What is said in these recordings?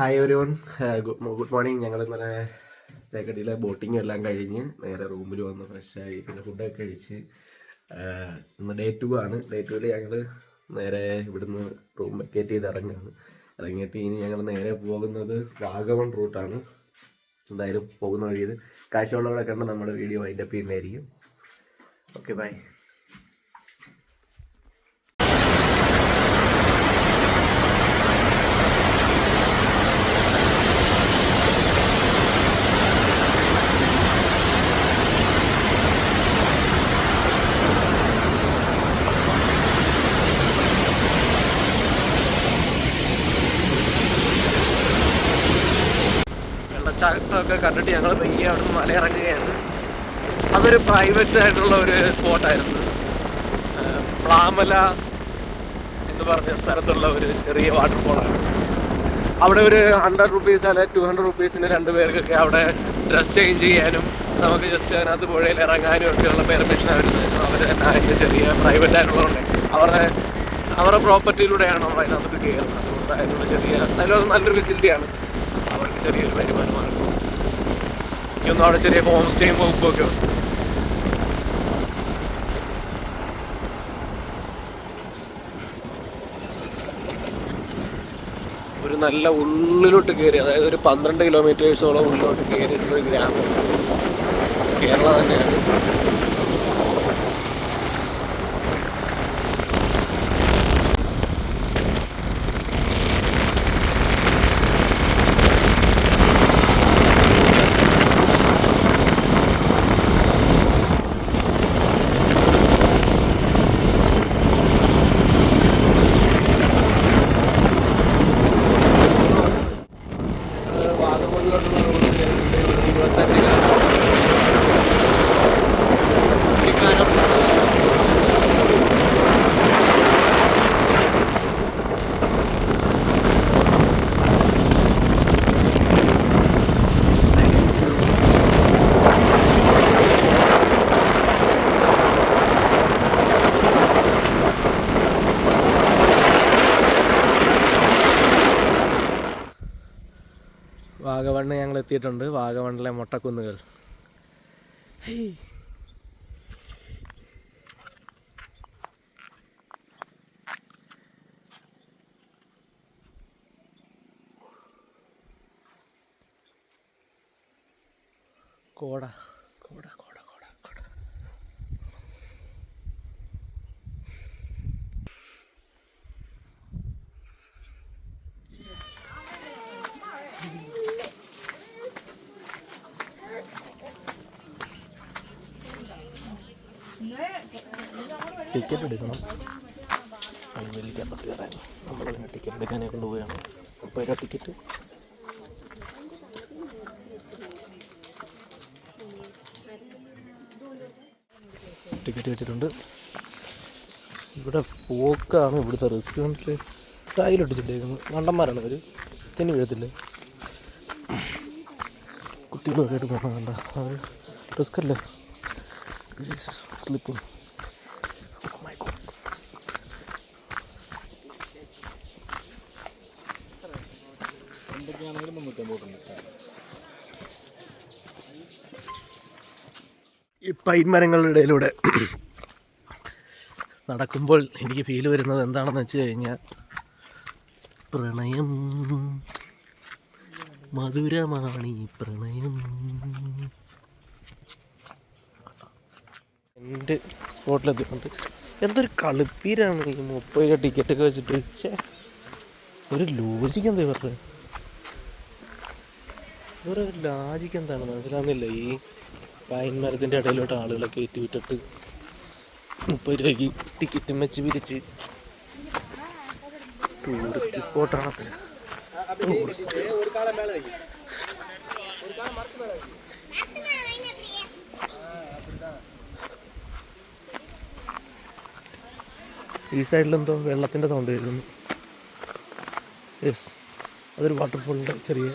Hi ഒരു one good morning ഞങ്ങൾ ഇന്നലെ തേക്കടിയിലെ ബോട്ടിംഗ് എല്ലാം കഴിഞ്ഞ് നേരെ റൂമിൽ വന്ന് ഫ്രഷായി പിന്നെ ഫുഡൊക്കെ കഴിച്ച് ആഹ് ഇന്ന് ഡേ ടു ആണ്. ഡേ ടുവിൽ ഞങ്ങൾ നേരെ ഇവിടുന്ന് റൂം വെക്കേറ്റ് ചെയ്ത് ഇറങ്ങുകയാണ് ഇറങ്ങിയിട്ട് ഇനി ഞങ്ങൾ നേരെ പോകുന്നത് വാഗമൺ റൂട്ടാണ് എന്തായാലും പോകുന്ന വഴിയിൽ കാഴ്ചകളോടെ കണ്ട് നമ്മുടെ വീഡിയോ അതിന്റെ ചെയ്യുന്നതായിരിക്കും. ഓക്കെ ബൈ വെള്ളച്ചാട്ടമൊക്കെ കണ്ടിട്ട് ഞങ്ങൾ പയ്യെ അവിടെ നിന്ന് മലയിറങ്ങുകയാണ് അതൊരു പ്രൈവറ്റ് ആയിട്ടുള്ള ഒരു സ്പോട്ടായിരുന്നു പ്ലാമല എന്ന് പറഞ്ഞ സ്ഥലത്തുള്ള ഒരു ചെറിയ വാട്ടർഫോളാണ് അവിടെ ഒരു ഹൺഡ്രഡ് റുപ്പീസ് അല്ലെ ടു ഹൺഡ്രഡ് റുപ്പീസിന് രണ്ട് പേർക്കൊക്കെ അവിടെ ഡ്രസ് ചേഞ്ച് ചെയ്യാനും നമുക്ക് ജസ്റ്റ് അതിനകത്ത് പുഴയിൽ ഇറങ്ങാനും ഒക്കെയുള്ള പെർമിഷൻ ആയിരുന്നു. അവർ അതിന്റെ ചെറിയ പ്രൈവറ്റ് ആയിട്ടുള്ളതുകൊണ്ട് അവരുടെ അവരുടെ പ്രോപ്പർട്ടിയിലൂടെയാണ് നമ്മൾ അതിനകത്ത് കയറുന്നത് അതുകൊണ്ട് അതിനുള്ള ചെറിയ അതിലൊരു നല്ലൊരു ഫെസിലിറ്റിയാണ് അവർക്ക് ചെറിയൊരു വരുമാന മാർഗം എനിക്കൊന്നും അവിടെ ചെറിയ ഹോം സ്റ്റേയും വകുപ്പും ഒക്കെ ഉണ്ട് ഒരു നല്ല ഉള്ളിലോട്ട് കയറി അതായത് ഒരു പന്ത്രണ്ട് കിലോമീറ്റേഴ്സോളം ഉള്ളിലോട്ട് കയറിയിട്ടുള്ള ഒരു ഗ്രാമം. കേരള തന്നെയാണ്. വാഗമണ്ണ് ഞങ്ങൾ എത്തിയിട്ടുണ്ട് വാഗവണ്ണിലെ മൊട്ടക്കുന്നുകൾ. കോട കോട കോട കോട ടിക്കറ്റ് എടുക്കണം. അനുവദിക്കാത്ത കയറാൻ. നമ്മൾ ടിക്കറ്റ് എടുക്കാനെ കൊണ്ടുപോവുകയാണ്. അപ്പോൾ രൂപ ടിക്കറ്റ് ടിക്കറ്റ് വെച്ചിട്ടുണ്ട്. ഇവിടെ പോക്കാണ് ഇവിടുത്തെ കണ്ടിട്ട് ടൈലൊട്ടിച്ചിട്ടേക്കുന്നത് മണ്ടന്മാരാണ് അവർ തെന്നി വീഴത്തില്ലേ? കുട്ടികളൊക്കെ ആയിട്ട് പോകണം കണ്ട. അവർ റിസ്ക് അല്ലേ? സ്ലിപ്പിങ് പൈൻ മരങ്ങളുടെ ഇടയിലൂടെ നടക്കുമ്പോൾ എനിക്ക് ഫീൽ വരുന്നത് എന്താണെന്ന് വെച്ച് കഴിഞ്ഞാൽ പ്രണയം. മധുരമാണി പ്രണയം. എന്റെ സ്പോട്ടിലെത്തിയിട്ടുണ്ട് എന്തൊരു കളിപ്പീരാണ് ഈ മുപ്പത് രൂപ ടിക്കറ്റൊക്കെ വെച്ചിട്ട്. ഛേ ഒരു ലോജിക്ക് എന്താ ഇവരുടെ? ഇവരുടെ ലോജിക്ക് എന്താണ് മനസ്സിലാവുന്നില്ല ഈ പൈൻ മരത്തിന്റെ ഇടയിലോട്ട് ആളുകളെ കയറ്റി വിട്ടിട്ട് മുപ്പത് രൂപയ്ക്ക് ടിക്കറ്റും വെച്ച് പിരിച്ച് ടൂറിസ്റ്റ് സ്പോട്ടാണ് ടൂറിസ്റ്റ് ഈ സൈഡിലെന്തോ വെള്ളത്തിന്റെ സൗണ്ട് കേൾക്കുന്നു യെസ് അതൊരു വാട്ടർഫോളിന്റെ ചെറിയ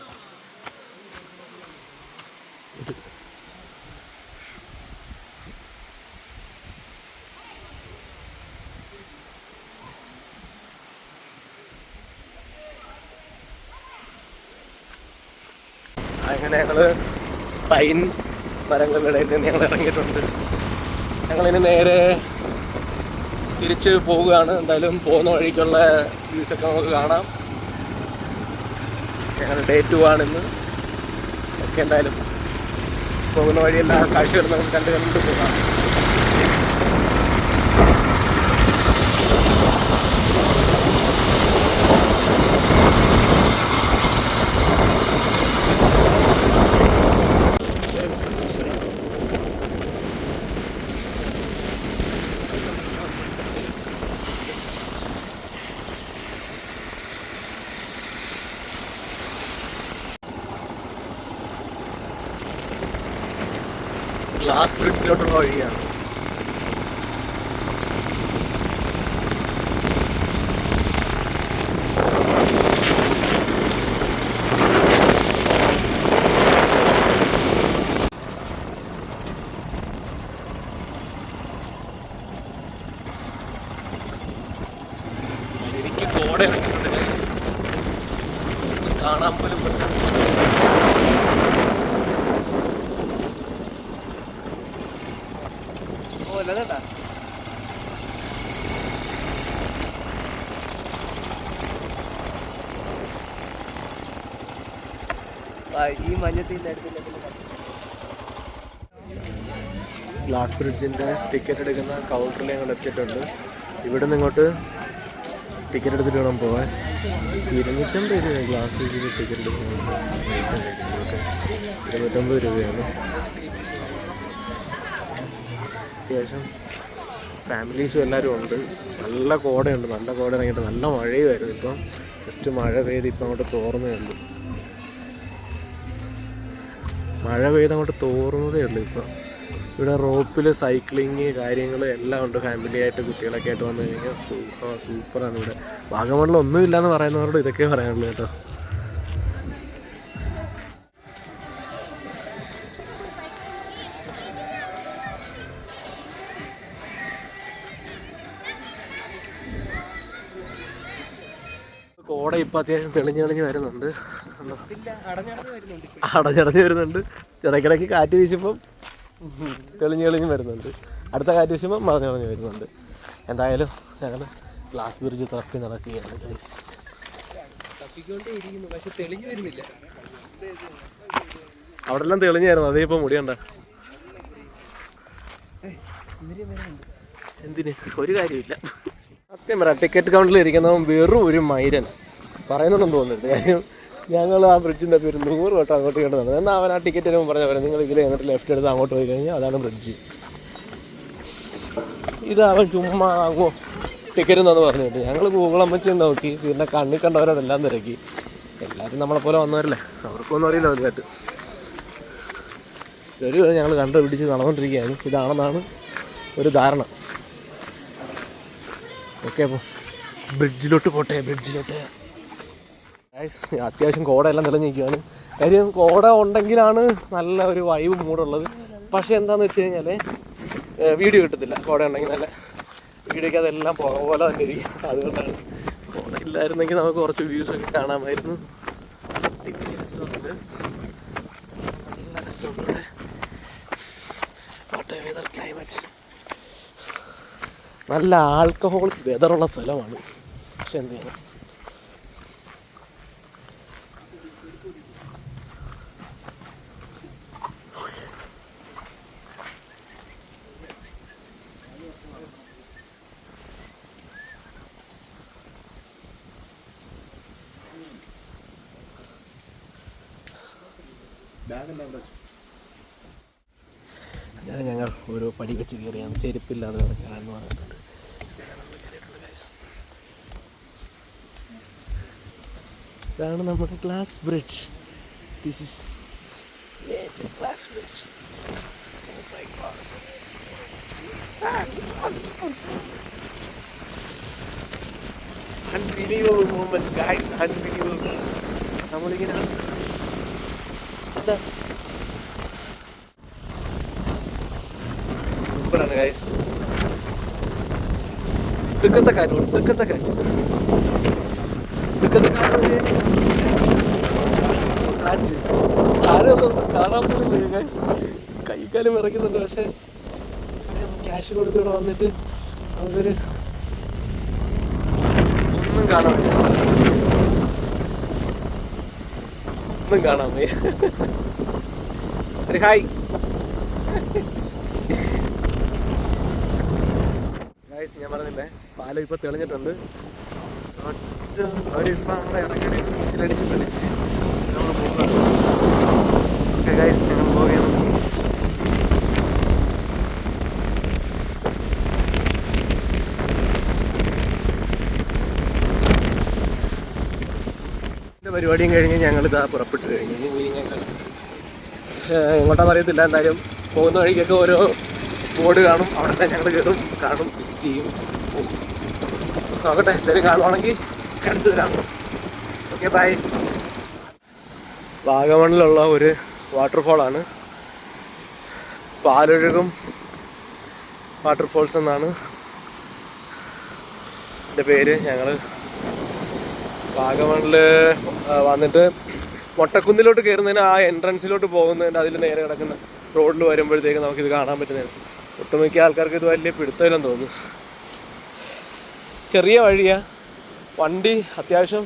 അങ്ങനെ ഞങ്ങൾ പൈൻ മരങ്ങളുടെ ഇടയിൽ നിന്ന് ഞങ്ങൾ ഇറങ്ങിയിട്ടുണ്ട്. ഞങ്ങളിനി നേരെ തിരിച്ച് പോവുകയാണ്. എന്തായാലും പോകുന്ന വഴിക്കുള്ള വ്യൂസൊക്കെ നമുക്ക് കാണാം. ഞങ്ങൾ ഡേ ടു ആണിന്ന്. ഒക്കെ എന്തായാലും പോകുന്ന വഴിയെല്ലാം കാഴ്ചകൾ നമുക്ക് കണ്ട് കണ്ട് പോകാം ഗ്ലാസ് ബ്രിഡ്ജിലോട്ടുള്ള വഴിയാണ് ഈ മഞ്ഞത്തിന്റെ അടുത്തില്ല ഗ്ലാസ് ബ്രിഡ്ജിന്റെ ടിക്കറ്റ് എടുക്കുന്ന കൗണ്ടറിൽ ഞങ്ങൾ എത്തിയിട്ടുണ്ട്. ഇവിടെ നിങ്ങോട്ട് ടിക്കറ്റ് എടുത്തിട്ട് വേണം പോവാൻ. ഇരുന്നൂറ്റമ്പത് രൂപയാണ് ഗ്ലാസ് ബ്രിഡ്ജിന്റെ ടിക്കറ്റ് എടുക്കുന്നത്. ഇരുന്നൂറ്റമ്പത് രൂപയാണ്. അത്യാവശ്യം ഫാമിലീസും എല്ലാവരും ഉണ്ട്. നല്ല കോടയുണ്ട്. നല്ല കോട ഇറങ്ങിയിട്ട് നല്ല മഴയുമായിരുന്നു. ഇപ്പം ജസ്റ്റ് മഴ പെയ്ത് ഇപ്പം അങ്ങോട്ട് തോർന്നേ ഉള്ളൂ. മഴ പെയ്ത് അങ്ങോട്ട് തോറുന്നതേ ഉള്ളൂ ഇപ്പം. ഇവിടെ റോപ്പിൽ സൈക്ലിങ് കാര്യങ്ങൾ എല്ലാം ഉണ്ട്. ഫാമിലി ആയിട്ട് കുട്ടികളൊക്കെ ആയിട്ട് വന്നു കഴിഞ്ഞാൽ സൂപ്പറാണ് ഇവിടെ. വാഗമണ്ണിൽ ഒന്നുമില്ല എന്ന് പറയുന്നവരോട് ഇതൊക്കെ പറയാനുള്ളൂ കേട്ടോ. കോട ഇപ്പൊ അത്യാവശ്യം തെളിഞ്ഞ് തെളിഞ്ഞ് വരുന്നുണ്ട്? അടഞ്ഞടഞ്ഞ് വരുന്നുണ്ട് ഇടയ്ക്കിടയ്ക്ക് കാറ്റ് വീശുമ്പം തെളിഞ്ഞ് തെളിഞ്ഞ് വരുന്നുണ്ട്. അടുത്ത കാറ്റ് വീശുമ്പം മറഞ്ഞളഞ്ഞ് വരുന്നുണ്ട്. എന്തായാലും ഞങ്ങൾ ഗ്ലാസ് ബ്രിഡ്ജ് തപ്പി നടക്കുകയാണ് ഗൈസ് അവിടെ എല്ലാം തെളിഞ്ഞായിരുന്നു അതേ ഇപ്പം മുടിയണ്ട. എന്തിന്? ഒരു കാര്യമില്ല സത്യം പറയാം ടിക്കറ്റ് കൗണ്ടറിൽ ഇരിക്കുന്നവൻ വെറും ഒരു മൈരൻ. പറയുന്നുണ്ടെന്ന് തോന്നുന്നുണ്ട് കാര്യം ഞങ്ങൾ ആ ബ്രിഡ്ജിന്റെ പേര് നൂറ് വട്ടം അങ്ങോട്ട് നടന്നു എന്നാൽ അവൻ ആ ടിക്കറ്റ് തരുമ്പോൾ പറഞ്ഞ നിങ്ങൾ ഇതിൽ അങ്ങോട്ട് ലെഫ്റ്റ് എടുത്ത് അങ്ങോട്ട് പോയി കഴിഞ്ഞാൽ അതാണ് ബ്രിഡ്ജ് ഇത് അവൻ ചുമ്മാ അങ്ങോ ടിക്കറ്റ് എന്നാന്ന് പറഞ്ഞിട്ട് ഞങ്ങൾ ഗൂഗിൾ അമ്മച്ചി നോക്കി. പിന്നെ കണ്ണിൽ കണ്ടവരോടെല്ലാം തിരക്കി. എല്ലാവരും നമ്മളെ പോലെ വന്നവരല്ലേ? അവർക്കൊന്നും അറിയില്ല വലുതായിട്ട്. ഒരു ഞങ്ങൾ കണ്ടുപിടിച്ച് നടന്നുകൊണ്ടിരിക്കുകയാണ് ഇതാണെന്നാണ് ഒരു ധാരണ. ഓക്കെ അപ്പോൾ ബ്രിഡ്ജിലോട്ട് പോട്ടെ ബ്രിഡ്ജിലോട്ട് അത്യാവശ്യം കോടയെല്ലാം തെളിഞ്ഞിരിക്കുകയാണ് കാര്യം കോട ഉണ്ടെങ്കിലാണ് നല്ല ഒരു വൈബ് മൂടുള്ളത്. പക്ഷേ എന്താണെന്ന് വെച്ച് കഴിഞ്ഞാൽ വീഡിയോ കിട്ടത്തില്ല. കോട ഉണ്ടെങ്കിൽ നല്ല വീഡിയോയ്ക്ക് അതെല്ലാം പോലെ തന്നെ ഇരിക്കും. അതുകൊണ്ടാണ് കോട ഇല്ലായിരുന്നെങ്കിൽ നമുക്ക് കുറച്ച് വ്യൂസ് ഒക്കെ കാണാമായിരുന്നു. നല്ല രസമുണ്ട്. വെതർ ക്ലൈമറ്റ് നല്ല ആൽക്കഹോൾ വെതറുള്ള സ്ഥലമാണ്. പക്ഷെ എന്ത് ചെയ്യണം അങ്ങനെ ഞങ്ങൾ ഓരോ പടി വെച്ച് കയറിയാണ് ചെരുപ്പില്ലാതെ കയറാന്ന് പറഞ്ഞിട്ടുണ്ട്. ഇതാണ് നമ്മുടെ glass bridge this is glass bridge unbelievable moment guys unbelievable നമ്മളിങ്ങനെ എന്താ സൂപ്പറാണ് ഗൈസ് എടുക്കത്തെ കാറ്റ് എടുക്കത്തെ കാറ്റ്. എടുക്കത്തെ കാറ്റ്. കാറ്റ് കാറ് കയറിയൊന്നും കാണാൻ പോലും ഗൈസ് കൈക്കാലും വിറയ്ക്കുന്നുണ്ട് പക്ഷേ ക്യാഷ് കൊടുത്തിവിടെ വന്നിട്ട് അതൊരു ഒന്നും കാണാൻ വയ്യ ഒന്നും കാണാൻ ഒരു ഹായ്. ഞാൻ പറഞ്ഞില്ലേ പാലം ഇപ്പൊ തെളിഞ്ഞിട്ടുണ്ട്. ഒറ്റ ഇപ്പൊ നമ്മുടെ ഇറങ്ങി വിസിലടിച്ച് വിളിച്ച് നമ്മൾ പോകുന്നത് ഓക്കെ ഗൈസ് ഞങ്ങൾ പോവുകയാണ് ഇതിന്റെ പരിപാടിയും കഴിഞ്ഞ് ഞങ്ങൾ ഇതാ പുറപ്പെട്ടു കഴിഞ്ഞു. ഇനി ഞങ്ങൾ എങ്ങോട്ടാന്ന് അറിയത്തില്ല. എന്തായാലും പോകുന്ന വഴിക്കൊക്കെ ഓരോ ബോർഡ് കാണും. അവിടെ ഞങ്ങൾ കയറും കാണും വിസിറ്റ് ചെയ്യും. നോക്കട്ടെ എന്തെങ്കിലും കാണുവാണെങ്കിൽ കാണിച്ചു തരാം. Okay bye. വാഗമണിലുള്ള ഒരു വാട്ടർഫോളാണ്. പാലൊഴുകും വാട്ടർഫോൾസ് എന്നാണ്. എന്റെ പേര് ഞങ്ങൾ വാഗമണിൽ വന്നിട്ട് മൊട്ടക്കുന്നിലോട്ട് കയറുന്നതിന് ആ എൻട്രൻസിലോട്ട് പോകുന്നതിന്റെ അതിൽ നേരെ കിടക്കുന്ന റോഡിൽ വരുമ്പോഴത്തേക്ക് നമുക്കിത് കാണാൻ പറ്റുന്നതാണ്. ഒട്ടുമിക്ക ആൾക്കാർക്ക് ഇത് വലിയ പിടുത്തമില്ലെന്ന് തോന്നുന്നു. ചെറിയ വഴിയാ. വണ്ടി അത്യാവശ്യം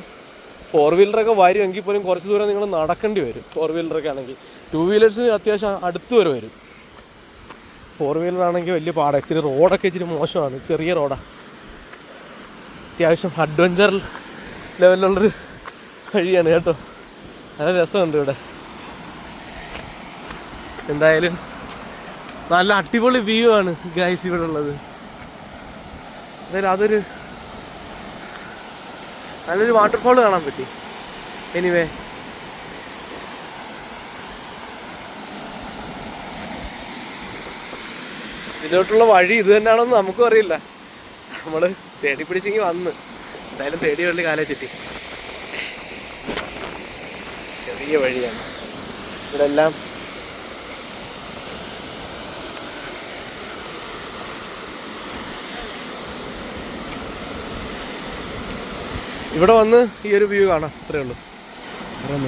ഫോർ വീലറൊക്കെ വരുമെങ്കിൽ പോലും കുറച്ച് ദൂരം നിങ്ങൾ നടക്കേണ്ടി വരും. ഫോർ വീലറൊക്കെ ആണെങ്കിൽ. ടു വീലേഴ്സിന് അത്യാവശ്യം അടുത്ത് വരെ വരും. ഫോർ വീലർ ആണെങ്കിൽ വലിയ പാടാണ് ഇച്ചിരി റോഡൊക്കെ ഇച്ചിരി മോശമാണ്. ചെറിയ റോഡാണ് അത്യാവശ്യം അഡ്വഞ്ചർ ലെവലിലുള്ളൊരു വഴിയാണ് കേട്ടോ. നല്ല രസമുണ്ട് ഇവിടെ. എന്തായാലും നല്ല അടിപൊളി വ്യൂ ആണ് ഗൈസ് ഇവിടെ ഉള്ളത്. എന്തായാലും അതൊരു നല്ലൊരു വാട്ടർഫോൾ കാണാൻ പറ്റി. എനിവേ ഇതിലോട്ടുള്ള വഴി ഇത് തന്നെയാണെന്ന് നമുക്കും അറിയില്ല. നമ്മൾ തേടി പിടിച്ചെങ്കിൽ വന്ന്. എന്തായാലും തേടി വെള്ളി കാലേ ചുറ്റി ചെറിയ വഴിയാണ്. ഇവിടെ എല്ലാം ഇവിടെ വന്ന് ഈ ഒരു വ്യൂ കാണാം. അത്രേ ഉള്ളൂ. വേറെ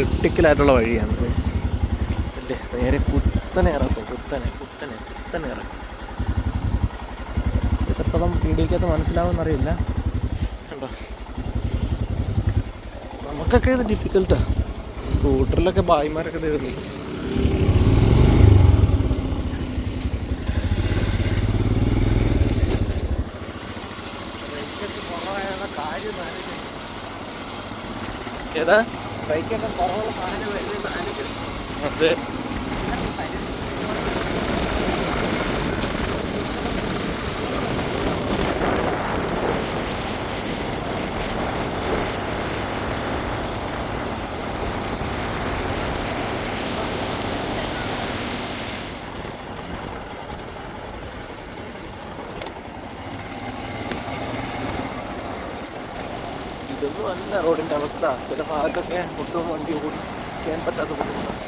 ക്രിട്ടിക്കൽ വഴിയാണ് മീൻസ് അല്ലേ? നേരെ കുത്തനെ ഇറക്കും കുത്തനെ കുത്തനെ കുത്തനെ ഇറക്കും. എത്രത്തോളം വീഡിയോക്കകത്ത് മനസ്സിലാവുമെന്നറിയില്ല. കണ്ടോ? നമുക്കൊക്കെ ഇത് ഡിഫിക്കൽട്ടാ സ്കൂട്ടറിലൊക്കെ ഭായിമാരൊക്കെ തരുന്നു ഏതാ? ബൈക്കൊക്കെ കുറവുള്ള സാധനം വരുന്നത് ആലോചിക്കണം. അതെ ഇതൊന്നും അല്ല റോഡിന്റെ അവസ്ഥ. ചില ഭാഗത്തൊക്കെ ഒട്ടും വണ്ടി ഓടിക്കാൻ പറ്റാത്ത ബുദ്ധിമുട്ടാണ്.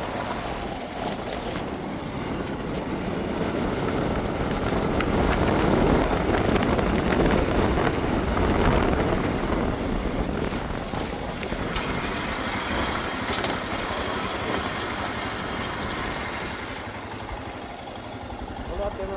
കോട്ടയം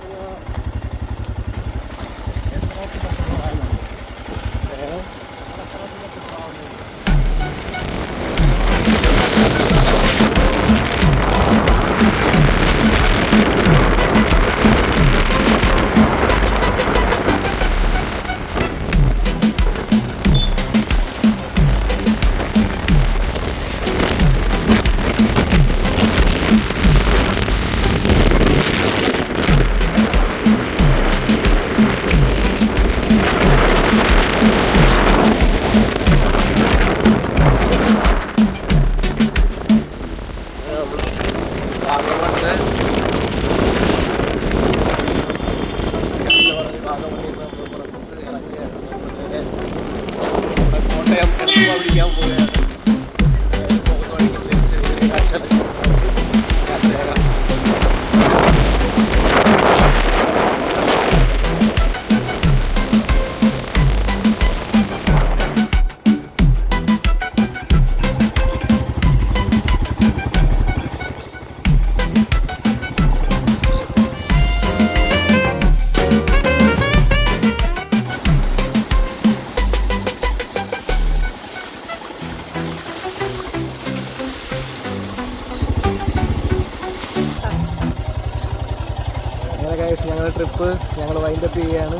അങ്ങനെ കഴിച്ച് ഞങ്ങളുടെ ട്രിപ്പ് ഞങ്ങൾ വൈൻഡപ്പ് ചെയ്യുകയാണ്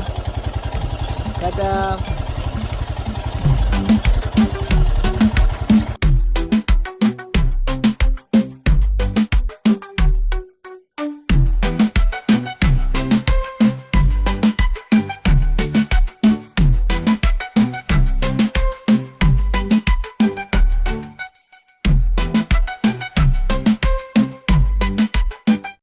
ടാറ്റാ.